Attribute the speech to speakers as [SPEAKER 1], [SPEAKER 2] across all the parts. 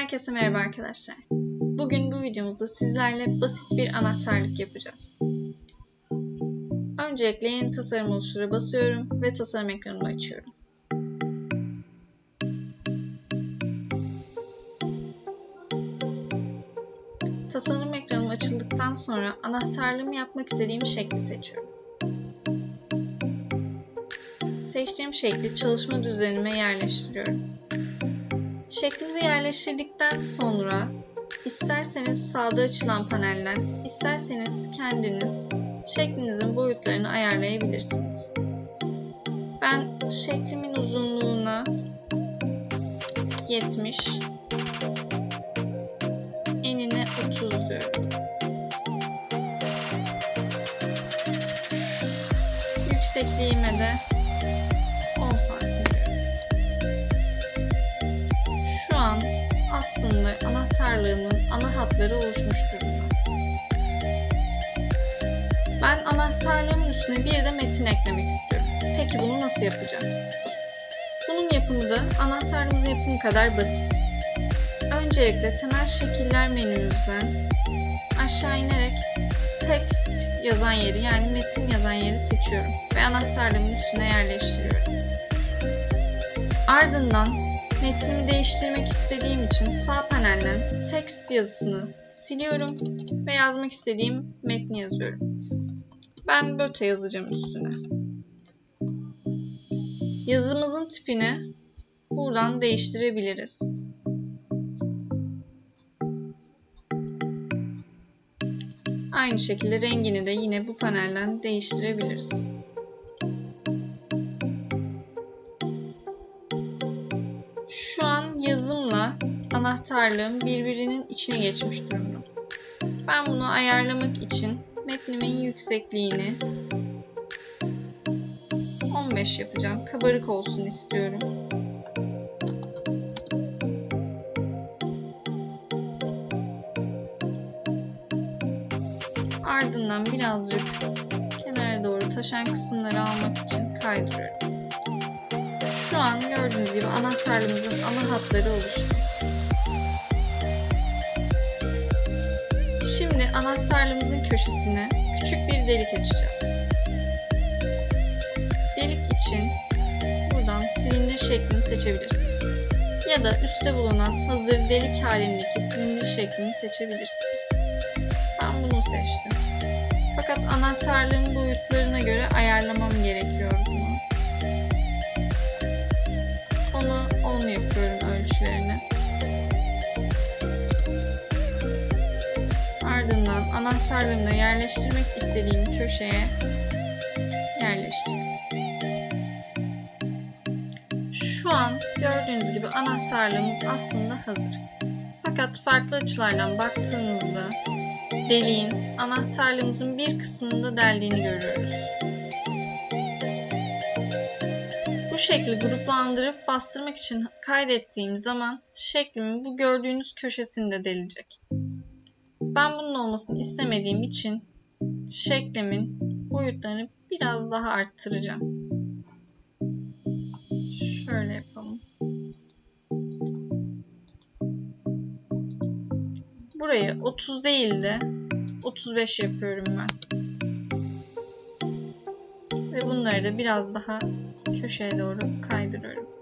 [SPEAKER 1] Herkese merhaba arkadaşlar. Bugün bu videomuzda sizlerle basit bir anahtarlık yapacağız. Öncelikle yeni tasarım oluştura basıyorum ve tasarım ekranımı açıyorum. Tasarım ekranım açıldıktan sonra anahtarlığımı yapmak istediğim şekli seçiyorum. Seçtiğim şekli çalışma düzenime yerleştiriyorum. Şeklimizi yerleştirdikten sonra isterseniz sağda açılan panelden, isterseniz kendiniz şeklinizin boyutlarını ayarlayabilirsiniz. Ben şeklimin uzunluğuna 70, enine 30 diyorum. Yüksekliğime de 10 santim an aslında anahtarlığımın ana hatları oluşmuş durumda. Ben anahtarlığımın üstüne bir de metin eklemek istiyorum. Peki bunu nasıl yapacağım? Bunun yapımı da anahtarlığımızın yapımı kadar basit. Öncelikle temel şekiller menümüzden aşağı inerek text yazan yeri yani metin yazan yeri seçiyorum ve anahtarlığımın üstüne yerleştiriyorum. Ardından metnimi değiştirmek istediğim için sağ panelden text yazısını siliyorum ve yazmak istediğim metni yazıyorum. Ben böte yazacağım üstüne. Yazımızın tipini buradan değiştirebiliriz. Aynı şekilde rengini de yine bu panelden değiştirebiliriz. Şu an yazımla anahtarlığım birbirinin içine geçmiş durumda. Ben bunu ayarlamak için metnimin yüksekliğini 15 yapacağım. Kabarık olsun istiyorum. Ardından birazcık kenara doğru taşan kısımları almak için kaydırıyorum. Şu an gördüğünüz gibi anahtarlığımızın ana hatları oluştu. Şimdi anahtarlığımızın köşesine küçük bir delik açacağız. Delik için buradan silindir şeklini seçebilirsiniz. Ya da üstte bulunan hazır delik halindeki silindir şeklini seçebilirsiniz. Ben bunu seçtim. Fakat anahtarlığın boyutlarına göre ayarlamam gerekiyor bunu. Ardından anahtarlığımı yerleştirmek istediğim köşeye yerleştiriyorum. Şu an gördüğünüz gibi anahtarlığımız aslında hazır. Fakat farklı açılardan baktığımızda deliğin anahtarlığımızın bir kısmında deldiğini görüyoruz. Bu şekli gruplandırıp bastırmak için kaydettiğim zaman şeklimin bu gördüğünüz köşesinde delecek. Ben bunun olmasını istemediğim için şeklimin boyutlarını biraz daha arttıracağım. Şöyle yapalım. Burayı 30 değil de 35 yapıyorum ben. Ve bunları da biraz daha köşeye doğru kaydırıyorum.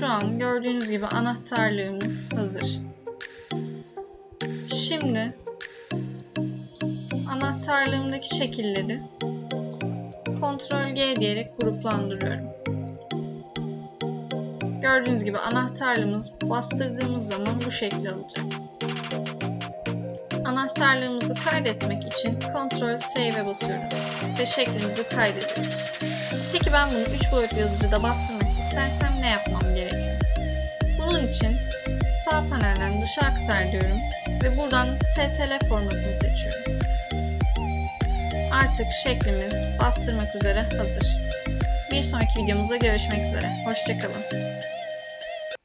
[SPEAKER 1] Şu an gördüğünüz gibi anahtarlığımız hazır. Şimdi anahtarlığımdaki şekilleri Ctrl G diyerek gruplandırıyorum. Gördüğünüz gibi anahtarlığımız bastırdığımız zaman bu şekli alacak. Anahtarlığımızı kaydetmek için Ctrl Save'e basıyoruz ve şeklimizi kaydediyoruz. Peki ben bunu 3 boyutlu yazıcıda bastırmak istersem ne yapmam gerekiyor? Bunun için sağ panelden dışa aktar diyorum ve buradan STL formatını seçiyorum. Artık şeklimiz bastırmak üzere hazır. Bir sonraki videomuzda görüşmek üzere. Hoşçakalın.